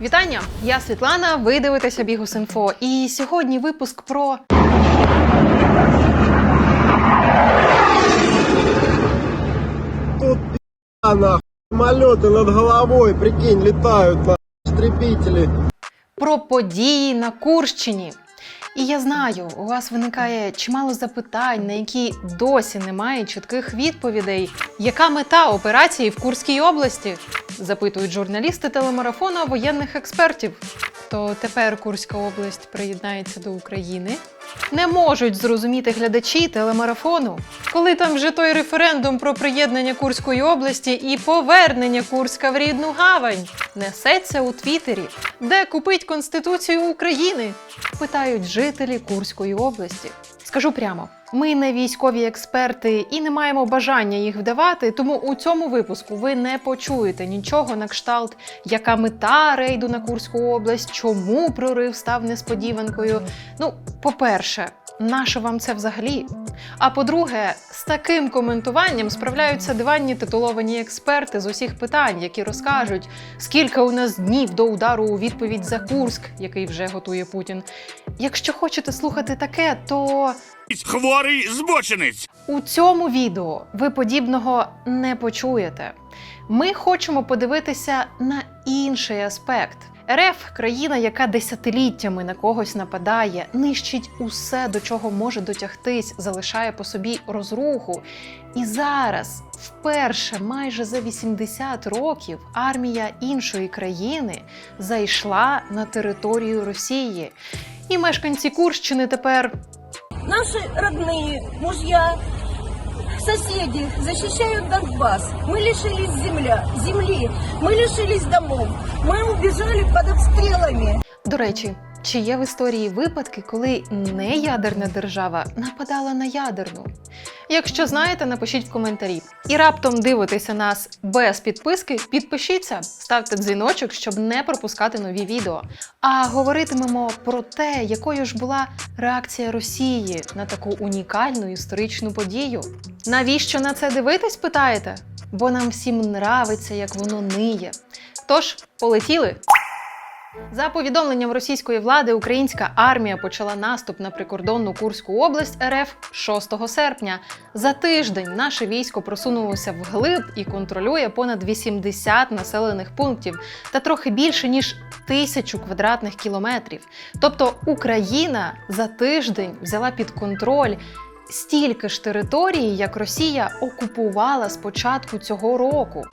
Вітання! Я Світлана. Ви дивитеся Бігус.Інфо. І сьогодні випуск про Тут нахуй. Самолеты над головой, прикинь, летают, нахуй. Истребители. про події на Курщині. І я знаю, у вас виникає чимало запитань, на які досі немає чітких відповідей. Яка мета операції в Курській області? Запитують журналісти телемарафону воєнних експертів. То тепер Курська область приєднається до України. Не можуть зрозуміти глядачі телемарафону, коли там вже той референдум про приєднання Курської області і повернення Курська в рідну гавань несеться у Твіттері, де купить Конституцію України, питають жителі Курської області. Скажу прямо. Ми не військові експерти і не маємо бажання їх вдавати, тому у цьому випуску ви не почуєте нічого на кшталт, яка мета рейду на Курську область, чому прорив став несподіванкою. Ну, по-перше, нащо вам це взагалі? А по-друге, з таким коментуванням справляються диванні титуловані експерти з усіх питань, які розкажуть, скільки у нас днів до удару у відповідь за Курськ, який вже готує Путін. Якщо хочете слухати таке, то Хворий збочинець. у цьому відео ви подібного не почуєте. Ми хочемо подивитися на інший аспект. РФ країна, яка десятиліттями на когось нападає, нищить усе, до чого може дотягтись, залишає по собі розруху. І зараз, вперше, майже за 80 років, армія іншої країни зайшла на територію Росії. І мешканці Курщини тепер Наши родные, мужья, соседи защищают Донбасс. Мы лишились земля, земли, мы лишились домов, мы убежали под обстрелами. До речі, чи є в історії випадки, коли не ядерна держава нападала на ядерну? Якщо знаєте, напишіть в коментарі. І раптом дивитеся нас без підписки, підпишіться, ставте дзвіночок, щоб не пропускати нові відео. А говоритимемо про те, якою ж була реакція Росії на таку унікальну історичну подію. Навіщо на це дивитись, питаєте? Бо нам всім нравиться, як воно ниє. Тож, полетіли! За повідомленням російської влади, українська армія почала наступ на прикордонну Курську область РФ 6 серпня. За тиждень наше військо просунулося вглиб і контролює понад 80 населених пунктів та трохи більше ніж тисячу квадратних кілометрів. Тобто Україна за тиждень взяла під контроль. Стільки ж території, як Росія окупувала з початку цього року.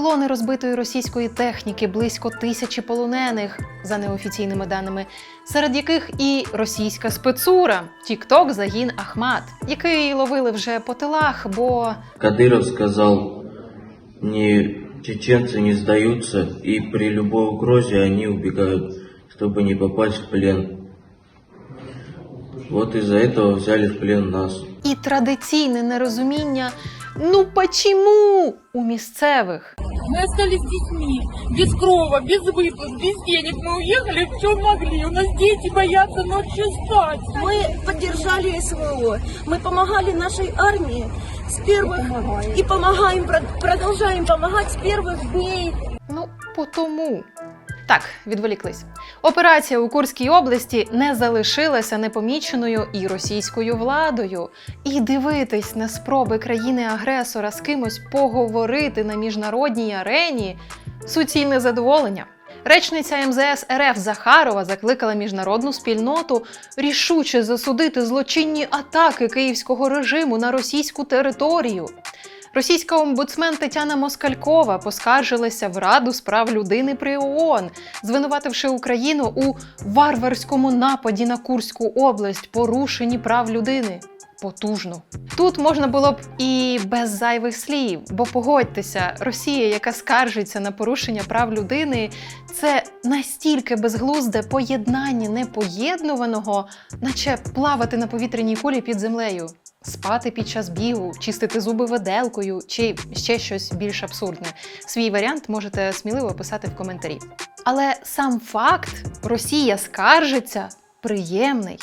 Колони розбитої російської техніки близько тисячі полонених, за неофіційними даними, серед яких і російська спецура Тікток Загін Ахмат, який ловили вже по тилах, бо Кадыров сказал, не чеченцы не сдаются, и при любой угрозе они убегают, чтобы не попасть в плен. Вот из-за этого взяли в плен нас. і традиційне нерозуміння ну почему у місцевих. Мы остались с детьми, без крова, без выплат, без денег. Мы уехали, в чем могли. У нас дети боятся ночью спать. Мы поддержали СВО, мы помогали нашей армии с первых и помогаем, прод- продолжаем помогать с первых дней Ну, по тому. так, відволіклись. Операція у Курській області не залишилася непоміченою і російською владою. І дивитись на спроби країни-агресора з кимось поговорити на міжнародній арені суцільне задоволення. Речниця МЗС РФ Захарова закликала міжнародну спільноту рішуче засудити злочинні атаки київського режиму на російську територію. Російська омбудсмен Тетяна Москалькова поскаржилася в Раду з прав людини при ООН, звинувативши Україну у варварському нападі на Курську область, порушенні прав людини. Потужно. Тут можна було б і без зайвих слів, бо погодьтеся, Росія, яка скаржиться на порушення прав людини, це настільки безглузде поєднання непоєднуваного, наче плавати на повітряній кулі під землею. Спати під час бігу, чистити зуби виделкою чи ще щось більш абсурдне. Свій варіант можете сміливо писати в коментарі. Але сам факт Росія скаржиться приємний.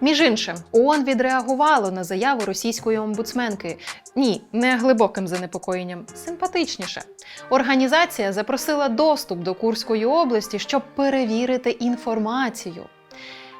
Між іншим, ООН відреагувало на заяву російської омбудсменки. Ні, не глибоким занепокоєнням, симпатичніше. Організація запросила доступ до Курської області, щоб перевірити інформацію.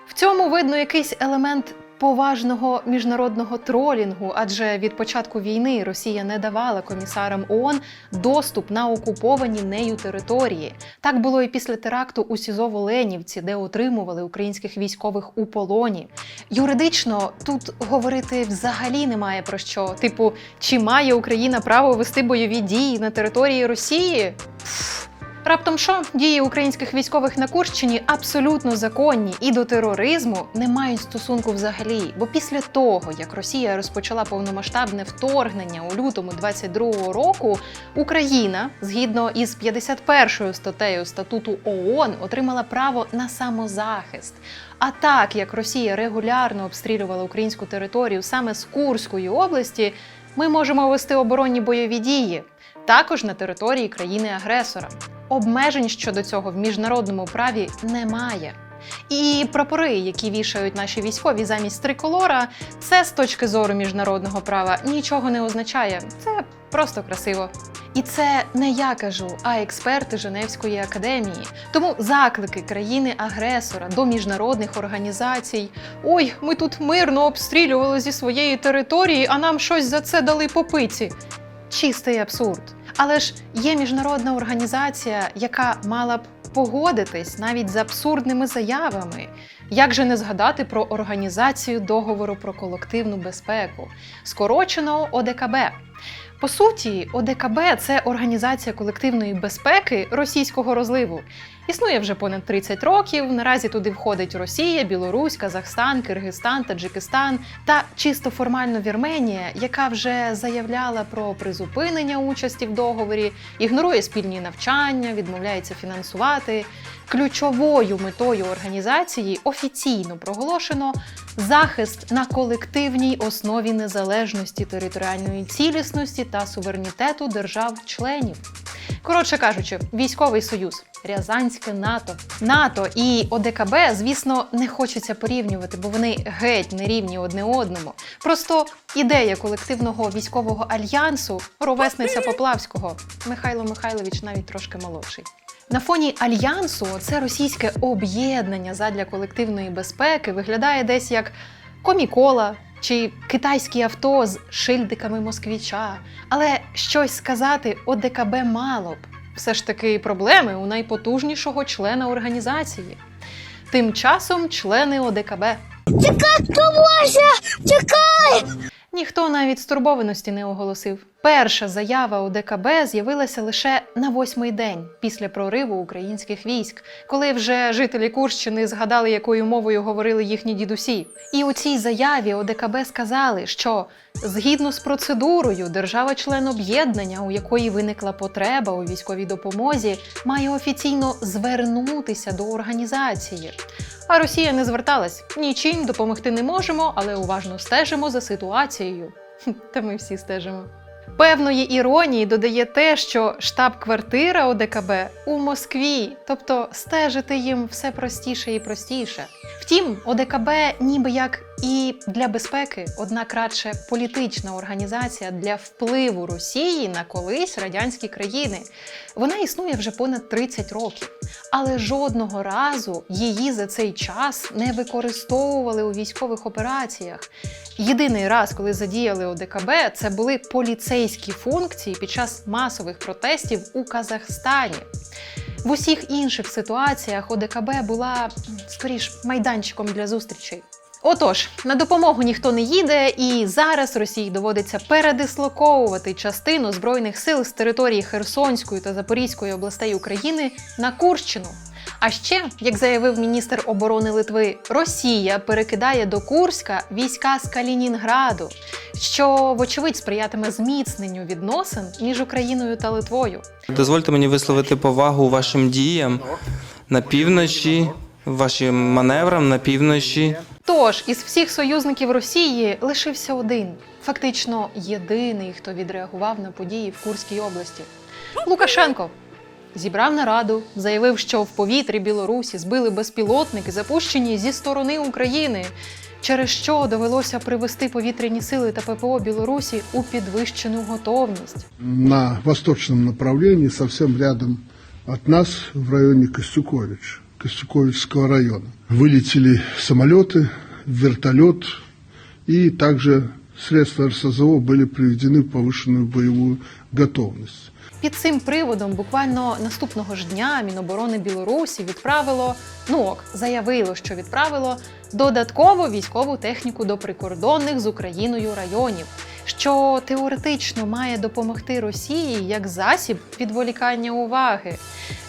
В цьому видно якийсь елемент поважного міжнародного тролінгу, адже від початку війни Росія не давала комісарам ООН доступ на окуповані нею території. Так було і після теракту у СІЗО в Оленівці, де утримували українських військових у полоні. Юридично тут говорити взагалі немає про що. Типу, чи має Україна право вести бойові дії на території Росії? Пф. Раптом що дії українських військових на Курщині абсолютно законні і до тероризму не мають стосунку взагалі. Бо після того, як Росія розпочала повномасштабне вторгнення у лютому 22-го року, Україна, згідно із 51 статтею статуту ООН, отримала право на самозахист. А так як Росія регулярно обстрілювала українську територію саме з Курської області, ми можемо вести оборонні бойові дії також на території країни-агресора. Обмежень щодо цього в міжнародному праві немає. І прапори, які вішають наші військові замість триколора, це з точки зору міжнародного права нічого не означає. Це просто красиво. І це не я кажу, а експерти Женевської академії. Тому заклики країни-агресора до міжнародних організацій: ой, ми тут мирно обстрілювали зі своєї території, а нам щось за це дали по пиці. Чистий абсурд. Але ж є міжнародна організація, яка мала б погодитись навіть з абсурдними заявами. Як же не згадати про організацію договору про колективну безпеку, скорочено ОДКБ. По суті, ОДКБ це організація колективної безпеки російського розливу. Існує вже понад 30 років. Наразі туди входить Росія, Білорусь, Казахстан, Киргизстан, Таджикистан та чисто формально Вірменія, яка вже заявляла про призупинення участі в договорі, ігнорує спільні навчання, відмовляється фінансувати. Ключовою метою організації офіційно проголошено захист на колективній основі незалежності територіальної цілісності та суверенітету держав-членів. Коротше кажучи, військовий союз, Рязанське НАТО, НАТО і ОДКБ, звісно, не хочеться порівнювати, бо вони геть не рівні одне одному. Просто ідея колективного військового альянсу ровесниця Поплавського. Михайло Михайлович навіть трошки молодший. На фоні альянсу це російське об'єднання задля колективної безпеки виглядає десь як комікола чи китайські авто з шильдиками москвіча. Але щось сказати ОДКБ мало б. Все ж таки проблеми у найпотужнішого члена організації. Тим часом члени ОДКБ. Чекай, Ніхто навіть стурбованості не оголосив. Перша заява ОДКБ з'явилася лише на восьмий день після прориву українських військ, коли вже жителі Курщини згадали, якою мовою говорили їхні дідусі. І у цій заяві ОДКБ сказали, що згідно з процедурою держава-член об'єднання, у якої виникла потреба у військовій допомозі, має офіційно звернутися до організації. А Росія не зверталась нічим допомогти не можемо, але уважно стежимо за ситуацією. Та ми всі стежимо. Певної іронії додає те, що штаб-квартира ОДКБ у Москві, тобто стежити їм все простіше і простіше. Втім, ОДКБ ніби як і для безпеки, однак радше політична організація для впливу Росії на колись радянські країни. Вона існує вже понад 30 років, але жодного разу її за цей час не використовували у військових операціях. Єдиний раз, коли задіяли ОДКБ, це були поліцейські функції під час масових протестів у Казахстані. В усіх інших ситуаціях ОДКБ була скоріш майданчиком для зустрічей. Отож, на допомогу ніхто не їде, і зараз Росії доводиться передислоковувати частину збройних сил з території Херсонської та Запорізької областей України на Курщину. А ще, як заявив міністр оборони Литви, Росія перекидає до Курська війська з Калінінграду, що вочевидь сприятиме зміцненню відносин між Україною та Литвою. Дозвольте мені висловити повагу вашим діям на півночі, вашим маневрам на півночі. Тож із всіх союзників Росії лишився один, фактично єдиний, хто відреагував на події в Курській області Лукашенко. зібрав нараду, заявив, що в повітрі Білорусі збили безпілотники, запущені зі сторони України, через що довелося привести повітряні сили та ППО Білорусі у підвищену готовність. на восточном направлении, совсем рядом от нас, в районе Костюкович, Костюковичского района. Вылетели самолеты, вертолет, и также средства РСЗО были приведены в повышенную боевую готовность. Під цим приводом буквально наступного ж дня Міноборони Білорусі відправило ну ок, заявило, що відправило додаткову військову техніку до прикордонних з Україною районів, що теоретично має допомогти Росії як засіб відволікання уваги.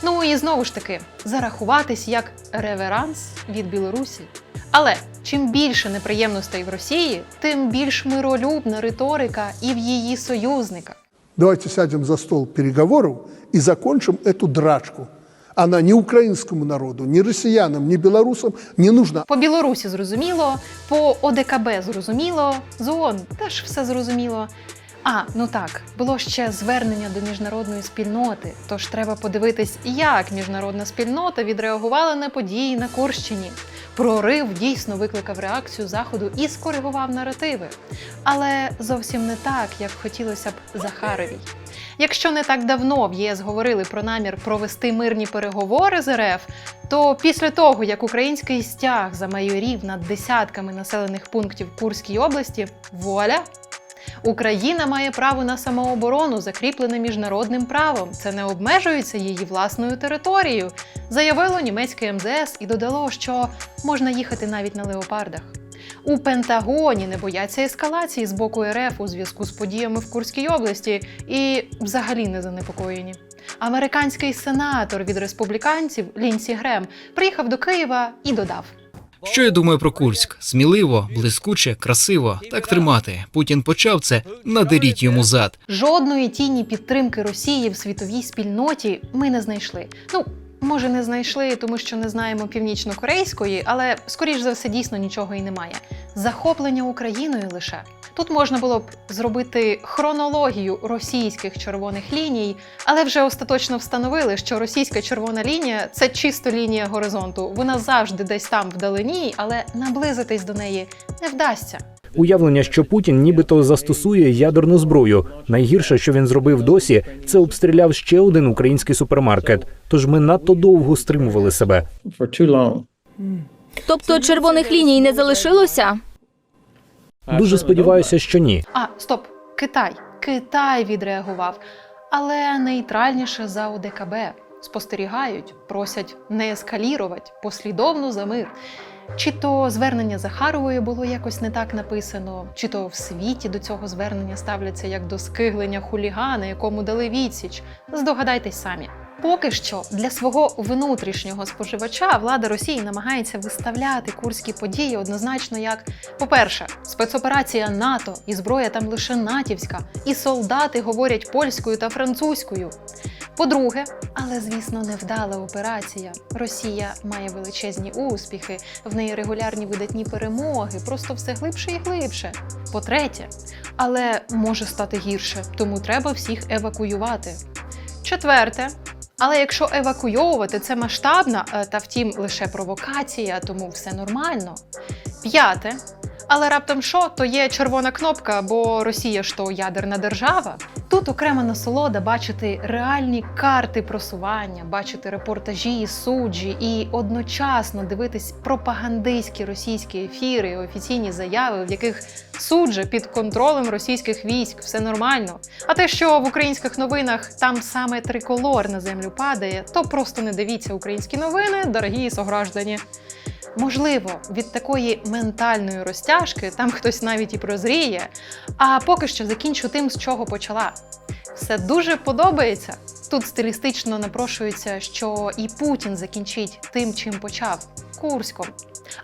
Ну і знову ж таки зарахуватись як реверанс від Білорусі. Але чим більше неприємностей в Росії, тим більш миролюбна риторика і в її союзниках. Давайте сядем за стол переговоров и закончим эту драчку. Она ни украинскому народу, ни россиянам, ни белорусам не нужна. По Білорусі зрозуміло, по ОДКБ зрозуміло, з теж все зрозуміло. А, ну так, було ще звернення до міжнародної спільноти. Тож треба подивитись, як міжнародна спільнота відреагувала на події на Курщині. Прорив дійсно викликав реакцію заходу і скоригував наративи. Але зовсім не так, як хотілося б Захаровій. Якщо не так давно в ЄС говорили про намір провести мирні переговори з РФ, то після того, як український стяг замайорів над десятками населених пунктів Курській області, вуаля! Україна має право на самооборону, закріплене міжнародним правом. Це не обмежується її власною територією, заявило німецьке МЗС і додало, що можна їхати навіть на леопардах. У Пентагоні не бояться ескалації з боку РФ у зв'язку з подіями в Курській області і взагалі не занепокоєні. Американський сенатор від республіканців Лінсі Грем приїхав до Києва і додав. Що я думаю про Курськ? Сміливо, блискуче, красиво. Так тримати. Путін почав це. Надеріть йому зад. Жодної тіні підтримки Росії в світовій спільноті ми не знайшли. Ну, може, не знайшли, тому що не знаємо північно-корейської, але скоріш за все дійсно нічого і немає. Захоплення Україною лише. Тут можна було б зробити хронологію російських червоних ліній, але вже остаточно встановили, що російська червона лінія це чисто лінія горизонту. Вона завжди десь там вдалині, але наблизитись до неї не вдасться. Уявлення, що Путін нібито застосує ядерну зброю. Найгірше, що він зробив досі, це обстріляв ще один український супермаркет. Тож ми надто довго стримували себе. Тобто червоних ліній не залишилося? Дуже сподіваюся, що ні. А, стоп, Китай. Китай відреагував, але нейтральніше за ОДКБ. Спостерігають, просять не ескалірувати, послідовно за мир. Чи то звернення Захарової було якось не так написано, чи то в світі до цього звернення ставляться як до скиглення хулігана, якому дали відсіч. Здогадайтесь самі. Поки що для свого внутрішнього споживача влада Росії намагається виставляти курські події однозначно як, по-перше, спецоперація НАТО, і зброя там лише натівська, і солдати говорять польською та французькою. По-друге, але звісно, невдала операція. Росія має величезні успіхи, в неї регулярні видатні перемоги, просто все глибше і глибше. По-третє, але може стати гірше, тому треба всіх евакуювати. Четверте. Але якщо евакуйовувати, це масштабна, е, та втім лише провокація, тому все нормально. П'яте. Але раптом що, то є червона кнопка, бо Росія ж то ядерна держава. Тут окрема насолода бачити реальні карти просування, бачити репортажі, суджі і одночасно дивитись пропагандистські російські ефіри, і офіційні заяви, в яких суджа під контролем російських військ, все нормально. А те, що в українських новинах там саме триколор на землю падає, то просто не дивіться українські новини, дорогі сограждані. Можливо, від такої ментальної розтяжки там хтось навіть і прозріє. А поки що закінчу тим, з чого почала. Все дуже подобається. Тут стилістично напрошується, що і Путін закінчить тим, чим почав Курськом.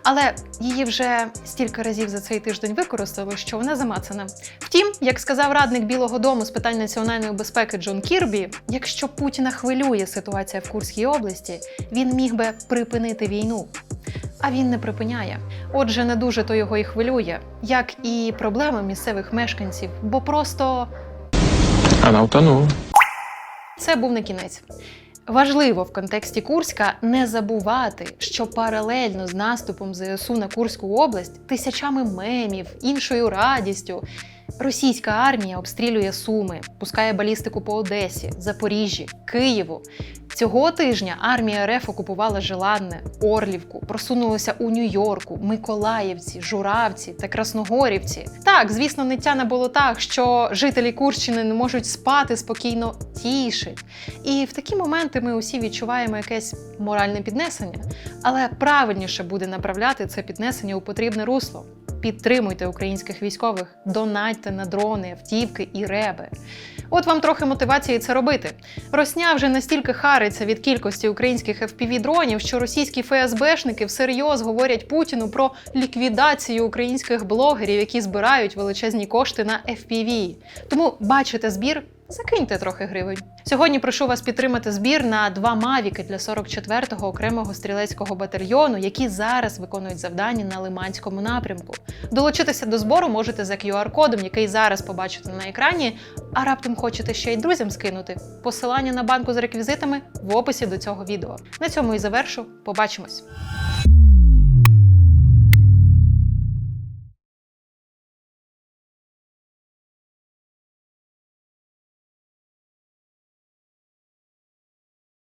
Але її вже стільки разів за цей тиждень використали, що вона замацана. Втім, як сказав радник Білого Дому з питань національної безпеки Джон Кірбі, якщо Путіна хвилює ситуація в Курській області, він міг би припинити війну. А він не припиняє. Отже, не дуже то його і хвилює, як і проблеми місцевих мешканців, бо просто Вона утонула. це був не кінець. Важливо в контексті Курська не забувати, що паралельно з наступом ЗСУ на Курську область тисячами мемів, іншою радістю. Російська армія обстрілює Суми, пускає балістику по Одесі, Запоріжжі, Києву. Цього тижня армія РФ окупувала Желанне, Орлівку, просунулася у Нью-Йорку, Миколаївці, Журавці та Красногорівці. Так, звісно, ниття на болотах, що жителі Курщини не можуть спати спокійно, тішить. І в такі моменти ми усі відчуваємо якесь моральне піднесення, але правильніше буде направляти це піднесення у потрібне русло. Підтримуйте українських військових, донатьте на дрони, автівки і реби. От вам трохи мотивації це робити. Росня вже настільки хариться від кількості українських fpv дронів, що російські ФСБшники всерйоз говорять Путіну про ліквідацію українських блогерів, які збирають величезні кошти на FPV. Тому бачите збір. Закиньте трохи гривень. Сьогодні прошу вас підтримати збір на два мавіки для 44-го окремого стрілецького батальйону, які зараз виконують завдання на Лиманському напрямку. Долучитися до збору можете за QR-кодом, який зараз побачите на екрані. А раптом хочете ще й друзям скинути. Посилання на банку з реквізитами в описі до цього відео. На цьому і завершу. Побачимось.